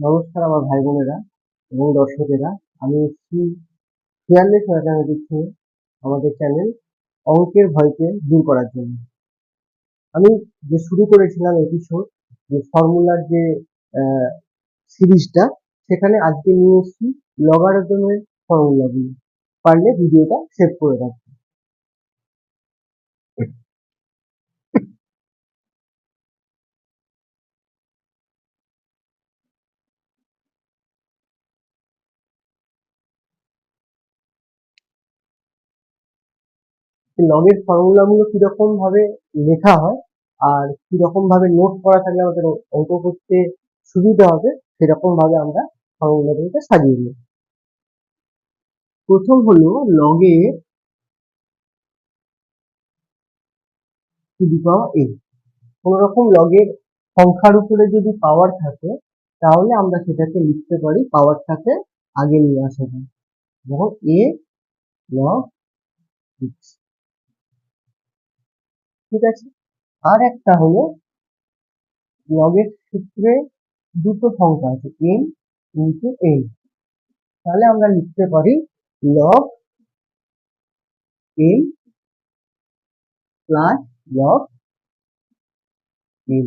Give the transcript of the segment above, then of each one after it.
নমস্কার আমার ভাই বোনেরা এবং দর্শকেরা। আমি শ্রী ফিয়ারলেস আমাদের চ্যানেল অঙ্কের ভয়কে দূর করার জন্য। আমি যে শুরু করেছিলাম এপিসোড যে ফর্মুলার যে সিরিজটা, সেখানে আজকে নিয়ে এসেছি লগারিদমের ফর্মুলাগুলো পারলে ভিডিওটা সেভ করে রাখবে লগের ফর্মুলাগুলো কীরকম ভাবে লেখা হয় আর কীরকম ভাবে নোট করা থাকলে আমাদের অঙ্ক করতে সুবিধা হবে, সেরকম ভাবে আমরা ফর্মুলাগুলোকে সাজিয়ে নিই। প্রথম হলো লগের টু দি পাওয়ার এ কোন রকম লগের সংখ্যার উপরে যদি পাওয়ার থাকে, তাহলে আমরা সেটাকে লিখতে পারি পাওয়ারটাকে আগে নিয়ে আসা যায় যেমন এ লগ ঠিক আছে? আর একটা হলো লগের ক্ষেত্রে দুটো সংখ্যা আছে এন ইন্টু এন তাহলে আমরা লিখতে পারি log N plus log N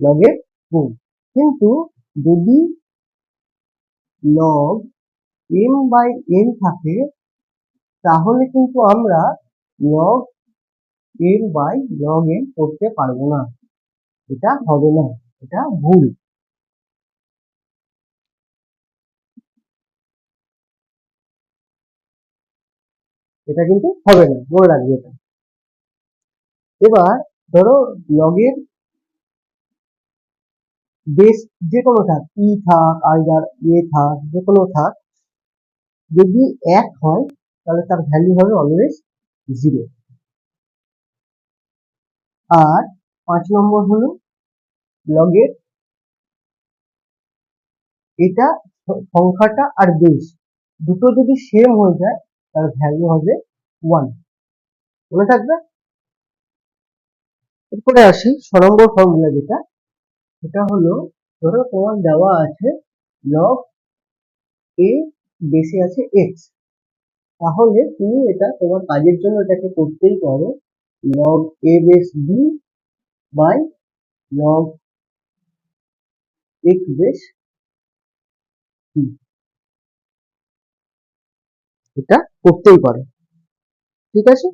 লগের গুণ। কিন্তু যদি লগ এম বাই এন থাকে, তাহলে কিন্তু আমরা log N by log N করতে পারব না। এটা হবে না, এটা ভুল। এটা কিন্তু হবে না, মনে রাখবে এটা। এবার ধরো লগের বেস যে কোনো থাক ই থাক আইদার এ থাক যে কোনো থাক, যদি এক হয়, তাহলে তার ভ্যালু হবে অলওয়েজ জিরো আর পাঁচ নম্বর হলো লগের এটা সংখ্যাটা আর বেশ দুটো যদি সেম হয়ে যায় তার ভ্যালু হবে ওয়ান মনে থাকবে? এরপরে আসি ছ নম্বর ফর্মুলা যেটা। সেটা হলো, ধরো তোমার দেওয়া আছে লগ এ বেশি আছে এক্স তাহলে তুমি এটা তোমার কাজের জন্য এটাকে করতেই পারো। Log a base b by log x base c এটা করতেই পারে ঠিক আছে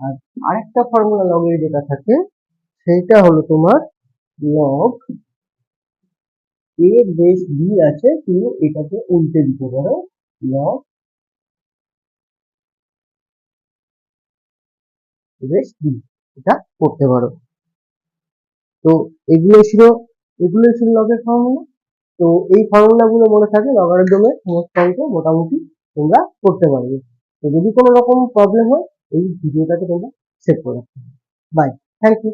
আর আরেকটা ফর্মুলা লগের যেটা থাকে, সেইটা হলো তোমার লগ এ বেস বি আছে তুমি এটাকে উল্টে দিতে পারো। লগ বেস বি এটা করতে পারো। তো এগুলো ছিল এগুলো ছিল লগের ফর্মুলা তো এই ফর্মুলা গুলো মনে থাকে লগারিদমের সমস্ত অঙ্ক মোটামুটি তোমরা করতে পারবে। তো যদি কোনো রকম প্রবলেম হয় এই ভিডিওটাকে তোমরা সেভ করে রাখতে বাই থ্যাংক ইউ